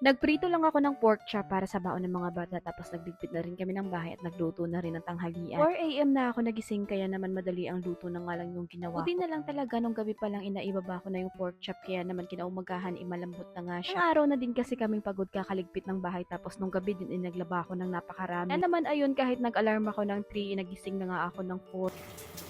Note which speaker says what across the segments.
Speaker 1: Nagprito lang ako ng pork chop para sa baon ng mga bata tapos nagligpit na rin kami ng bahay at nagluto na rin ng tanghalian. 4am na ako nagising kaya naman madali ang luto na nga lang yung ginawa Buti na lang talaga nung gabi pa lang inaibaba ko na yung pork chop kaya naman kinaumagahan imalambot na nga siya. Ang araw na din kasi kaming pagod kakaligpit ng bahay tapos nung gabi din inaglaba ako ng napakarami. Kaya naman ayun kahit nag-alarm ako ng 3 nagising na nga ako ng 4.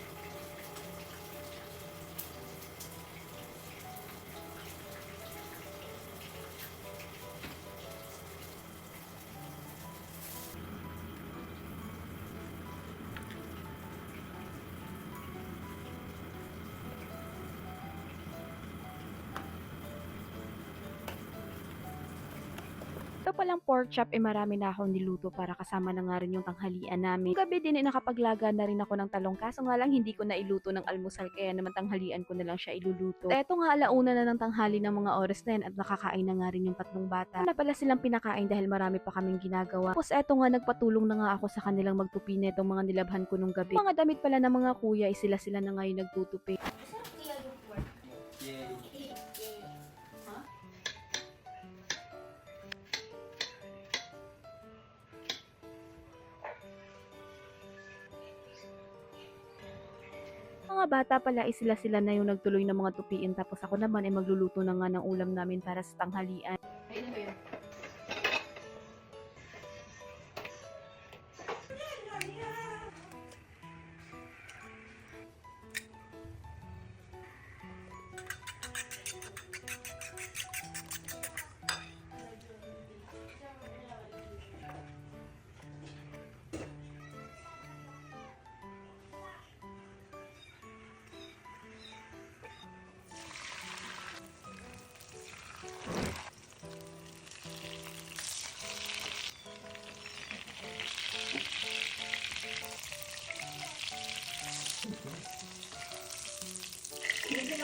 Speaker 1: Ito palang pork chop, eh marami na akong niluto para kasama na nga rin yung tanghalian namin. Gabi din eh nakapaglaga na rin ako ng talong kaso nga lang hindi ko na iluto ng almusal kaya naman tanghalian ko na lang siya iluluto. Eto nga alauna na ng tanghali ng mga oras na yan at nakakain na nga rin yung tatlong bata. Wala pala silang pinakain dahil marami pa kaming ginagawa. Tapos eto nga nagpatulong na nga ako sa kanilang magtupi netong mga nilabhan ko nung gabi. Mga damit pala ng mga kuya, eh, sila sila na nga yung nagtutupi. Mga bata pala ay sila-sila na yung nagtuloy ng mga tupiin tapos ako naman ay magluluto na nga ng ulam namin para sa tanghalian.
Speaker 2: Pante?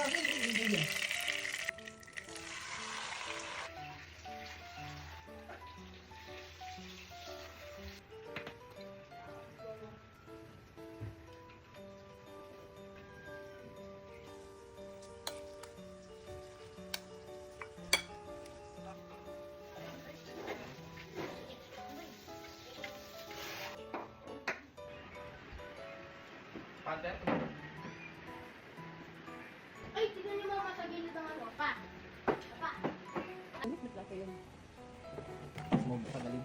Speaker 3: Ay,
Speaker 2: Mo sa galing.